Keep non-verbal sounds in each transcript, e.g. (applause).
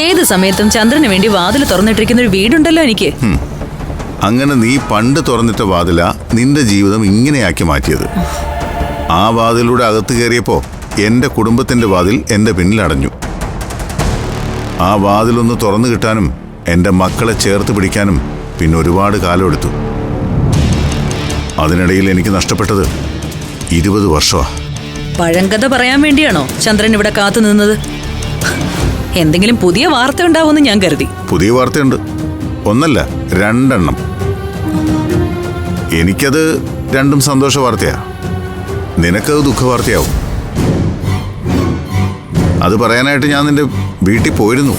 ഏത് സമയത്തും ചന്ദ്രന് വേണ്ടി വാതിൽ തുറന്നിട്ടിരിക്കുന്ന ഒരു വീടുണ്ടല്ലോ എനിക്ക്. അങ്ങനെ നീ പണ്ട് തുറന്നിട്ട വാതില നിന്റെ ജീവിതം ഇങ്ങനെയാക്കി മാറ്റിയത്. ആ വാതിലൂടെ അകത്ത് കയറിയപ്പോ എന്റെ കുടുംബത്തിന്റെ വാതിൽ എന്റെ പിന്നിലടഞ്ഞു ആ വാതിലൊന്ന് തുറന്നു കിട്ടാനും എന്റെ മക്കളെ ചേർത്ത് പിടിക്കാനും പിന്നെ ഒരുപാട് കാലം എടുത്തു. അതിനിടയിൽ എനിക്ക് നഷ്ടപ്പെട്ടത് ഇരുപത് വർഷമാ. പഴങ്കഥ പറയാൻ വേണ്ടിയാണോ ചന്ദ്രൻ ഇവിടെ കാത്തു നിന്നത്? എന്തെങ്കിലും പുതിയ വാർത്ത ഉണ്ടാവുമെന്ന് ഞാൻ കരുതി. പുതിയ വാർത്തയുണ്ട്. ഒന്നല്ല രണ്ടെണ്ണം. എനിക്കത് രണ്ടും സന്തോഷ വാർത്തയാ. നിനക്കത് ദുഃഖവാർത്തയാവും. അത് പറയാനായിട്ട് ഞാൻ നിന്റെ വീട്ടിൽ പോയിരുന്നു.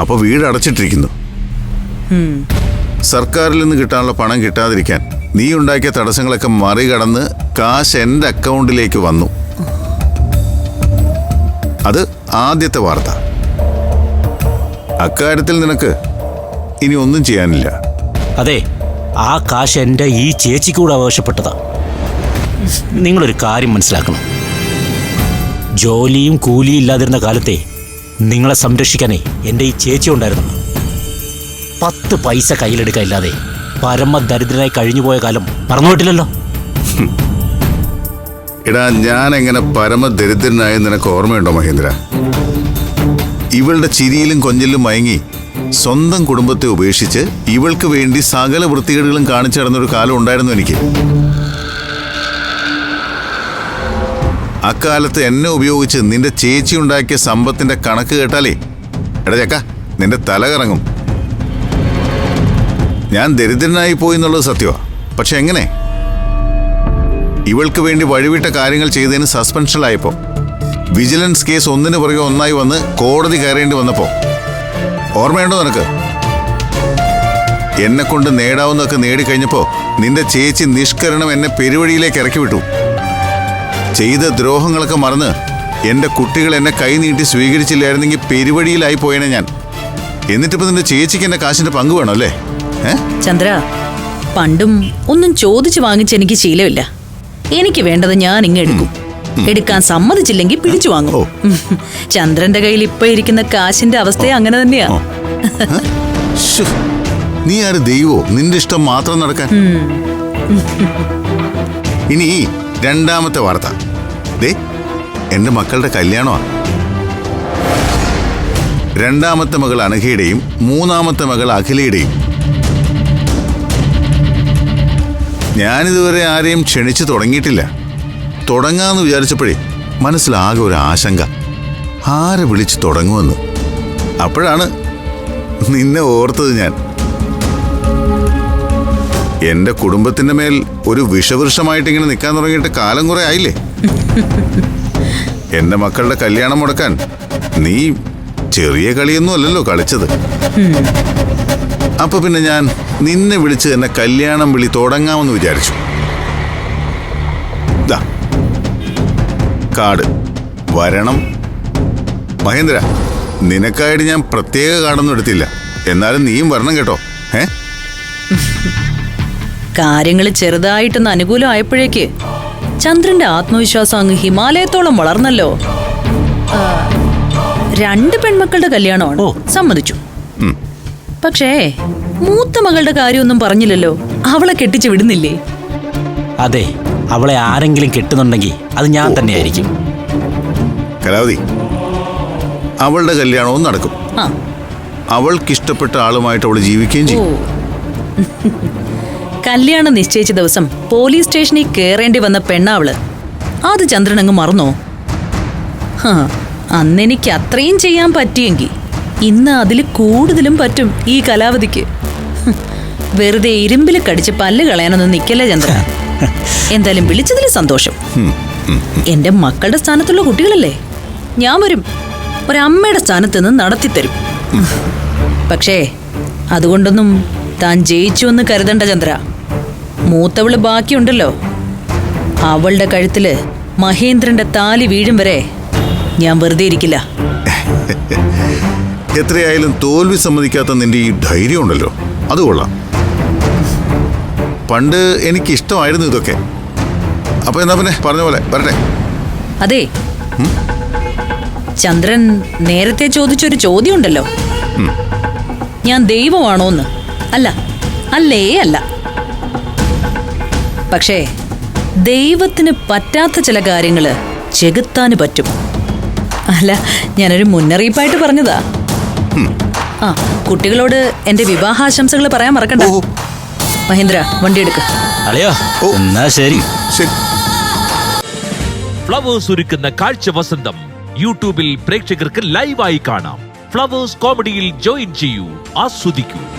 അപ്പൊ വീട് അടച്ചിട്ടിരിക്കുന്നു. സർക്കാരിൽ നിന്ന് കിട്ടാനുള്ള പണം കിട്ടാതിരിക്കാൻ നീ ഉണ്ടാക്കിയ തടസ്സങ്ങളൊക്കെ മറികടന്ന് കാശ് എന്റെ അക്കൗണ്ടിലേക്ക് വന്നു. അത് ആദ്യത്തെ വാർത്ത. അക്കാര്യത്തിൽ നിനക്ക് ഇനി ഒന്നും ചെയ്യാനില്ല. അതെ ആ കാശ് എന്റെ ഈ ചേച്ചിക്കൂടെ കൂടെ അവകാശപ്പെട്ടതാ നിങ്ങളൊരു കാര്യം മനസ്സിലാക്കണം. ജോലിയും കൂലിയും ഇല്ലാതിരുന്ന കാലത്തെ നിങ്ങളെ സംരക്ഷിക്കാനേ എന്റെ ഈ ചേച്ചി ഉണ്ടായിരുന്നു പത്ത് പൈസ കയ്യിലെടുക്കാൻ ഇല്ലാതെ പരമദരിദ്രനായി കഴിഞ്ഞുപോയ കാലം മറന്നുപോയിട്ടില്ലല്ലോ എടാ ഞാൻ എങ്ങനെ പരമദരിദ്രനായി നിനക്ക് ഓർമ്മയുണ്ടോ മഹേന്ദ്ര? ഇവളുടെ ചിരിയിലും കൊഞ്ചലിലും മയങ്ങി സ്വന്തം കുടുംബത്തെ ഉപേക്ഷിച്ച് ഇവൾക്ക് വേണ്ടി സകല വൃത്തികേടുകളും കാണിച്ചു നടന്നൊരു കാലം ഉണ്ടായിരുന്നു എനിക്ക്. അക്കാലത്ത് എന്നെ ഉപയോഗിച്ച് നിന്റെ ചേച്ചി ഉണ്ടാക്കിയ സമ്പത്തിന്റെ കണക്ക് കേട്ടാലേ. എടാ ചക്ക നിന്റെ തല കറങ്ങും. ഞാൻ ദരിദ്രനായി പോയി എന്നുള്ളത് സത്യമാ പക്ഷെ എങ്ങനെ? ഇവൾക്ക് വേണ്ടി വഴിവിട്ട കാര്യങ്ങൾ ചെയ്തതിന് സസ്പെൻഷനിലായപ്പോ വിജിലൻസ് കേസ് ഒന്നിനു പുറകെ ഒന്നായി വന്ന് കോടതി കയറേണ്ടി വന്നപ്പോ ഓർമ്മയുണ്ടോ നിനക്ക്? എന്നെ കൊണ്ട് നേടാവുന്നതൊക്കെ നേടിക്കഴിഞ്ഞപ്പോ നിന്റെ ചേച്ചി നിഷ്കരണം എന്നെ പെരുവഴിയിലേക്ക് ഇറക്കി വിട്ടു. ചെയ്ത ദ്രോഹങ്ങളൊക്കെ മറന്ന് എന്റെ കുട്ടികൾ എന്നെ കൈനീട്ടി സ്വീകരിച്ചില്ലായിരുന്നെങ്കിൽ പെരുവഴിയിലായി പോയേനെ ഞാൻ. എന്നിട്ടിപ്പോ നിന്റെ ചേച്ചിക്ക് എന്റെ കാശിന്റെ പങ്ക് വേണോ അല്ലേ? ചന്ദ്ര പണ്ടും ഒന്നും ചോദിച്ചു വാങ്ങിച്ച് എനിക്ക് ശീലമില്ല. എനിക്ക് വേണ്ടത് ഞാൻ ഇങ്ങ് എടുക്കും. എടുക്കാൻ സമ്മതിച്ചില്ലെങ്കിൽ പിടിച്ചു വാങ്ങും. ചന്ദ്രന്റെ കയ്യിൽ ഇപ്പൊ ഇരിക്കുന്ന കാശിന്റെ അവസ്ഥ അങ്ങനെ തന്നെയാ. നീ ആര് ദൈവോ? നിന്റെ ഇഷ്ടം മാത്രം നടക്കാൻ. ഇനി രണ്ടാമത്തെ വാർത്ത. ദേ എന്റെ മക്കളുടെ കല്യാണമാ. രണ്ടാമത്തെ മകൾ അനഘയുടെയും മൂന്നാമത്തെ മകൾ അഖിലയുടെയും. ഞാനിതുവരെ ആരെയും ക്ഷണിച്ചു തുടങ്ങിയിട്ടില്ല. തുടങ്ങാന്ന് വിചാരിച്ചപ്പോഴേ മനസ്സിലാകെ ഒരു ആശങ്ക. ആരെ വിളിച്ച് തുടങ്ങുമെന്ന്. അപ്പോഴാണ് നിന്നെ ഓർത്തത് ഞാൻ. എന്റെ കുടുംബത്തിന്റെ മേൽ ഒരു വിഷവൃക്ഷമായിട്ട് ഇങ്ങനെ നിൽക്കാൻ തുടങ്ങിയിട്ട് കാലം കുറെ ആയില്ലേ? എന്റെ മക്കളുടെ കല്യാണം മുടക്കാൻ നീ ചെറിയ കളിയൊന്നും അല്ലല്ലോ കളിച്ചത്. അപ്പൊ പിന്നെ ഞാൻ നിന്നെ വിളിച്ച് എന്നെ കല്യാണം വിളി തുടങ്ങാമെന്ന് വിചാരിച്ചു. കാർഡ് വരണം. മഹേന്ദ്ര നിനക്കായിട്ട് ഞാൻ പ്രത്യേക കാർഡൊന്നും എടുത്തില്ല. എന്നാലും നീയും വരണം കേട്ടോ. ഏ? കാര്യങ്ങൾ ചെറുതായിട്ടൊന്ന് അനുകൂലമായപ്പോഴേക്ക് ചന്ദ്രന്റെ ആത്മവിശ്വാസം അങ്ങ് ഹിമാലയത്തോളം വളർന്നല്ലോ. രണ്ട് പെൺമക്കളുടെ കല്യാണമാണ്. സമ്മതിച്ചു. പക്ഷേ മൂത്ത മകളുടെ കാര്യമൊന്നും പറഞ്ഞില്ലല്ലോ. അവളെ കെട്ടിച്ചു വിടുന്നില്ലേ? അതെ. അവളെ ആരെങ്കിലും കെട്ടുന്നുണ്ടെങ്കിൽ അത് ഞാൻ തന്നെയായിരിക്കും. കലാവതി അവളുടെ കല്യാണവും നടക്കും. അവൾക്ക് ഇഷ്ടപ്പെട്ട ആളുമായിട്ട് അവൾ ജീവിക്കുകയും ചെയ്യും. കല്യാണം നിശ്ചയിച്ച ദിവസം പോലീസ് സ്റ്റേഷനിൽ കയറേണ്ടി വന്ന പെണ്ണാവൾ. അത് ചന്ദ്രനങ്ങ് മറന്നോ? അന്നെനിക്ക് അത്രയും ചെയ്യാൻ പറ്റിയെങ്കിൽ ഇന്ന് അതിൽ കൂടുതലും പറ്റും ഈ കലാവതിക്ക്. വെറുതെ ഇരുമ്പിൽ കടിച്ച് പല്ല് കളയാനൊന്നും നിൽക്കല്ലേ ചന്ദ്ര (laughs) എന്തായാലും വിളിച്ചതിൽ സന്തോഷം. എന്റെ മക്കളുടെ സ്ഥാനത്തുള്ള കുട്ടികളല്ലേ? ഞാൻ വരും. ഒരമ്മയുടെ സ്ഥാനത്ത് നിന്ന് നടത്തിത്തരും പക്ഷേ അതുകൊണ്ടൊന്നും താൻ ജയിച്ചു എന്ന് കരുതണ്ട ചന്ദ്ര. മൂത്തവൾ ബാക്കിയുണ്ടല്ലോ. അവളുടെ കഴുത്തിൽ മഹേന്ദ്രന്റെ താലി വീഴും വരെ ഞാൻ വെറുതെ ഇരിക്കില്ല. എത്രയായാലും തോൽവി സമ്മതിക്കാത്ത നിന്റെ ഈ ധൈര്യം ഉണ്ടല്ലോ. അത് കൊള്ളാം. പണ്ട് എനിക്ക് ഇഷ്ടമായിരുന്നു ഇതൊക്കെ. അപ്പൊ എന്നാ പിന്നെ? പറഞ്ഞ പോലെ വരട്ടെ. അതെ. ചന്ദ്രൻ നേരത്തെ ചോദിച്ചൊരു ചോദ്യം ഉണ്ടല്ലോ ഞാൻ ദൈവമാണോന്ന്? അല്ല അല്ലേ അല്ല. പക്ഷേ ദൈവത്തിന് പറ്റാത്ത ചില കാര്യങ്ങൾ ചെകുത്താന് പറ്റും. അല്ല ഞാനൊരു മുന്നറിയിപ്പായിട്ട് പറഞ്ഞതാ. ആ കുട്ടികളോട് എന്റെ വിവാഹാശംസകൾ പറയാൻ മറക്കണ്ട. മഹേന്ദ്ര വണ്ടി എടുക്ക. അളിയോ. എന്നാ ശരി. ശരി. ഫ്ലവേഴ്സ് ഒരുക്കുന്ന കാഴ്ച വസന്തം യൂട്യൂബിൽ പ്രേക്ഷകർക്ക് ലൈവായി കാണാം. ഫ്ലവേഴ്സ് കോമഡിയിൽ ജോയിൻ ചെയ്യൂ ആസ്വദിക്കൂ.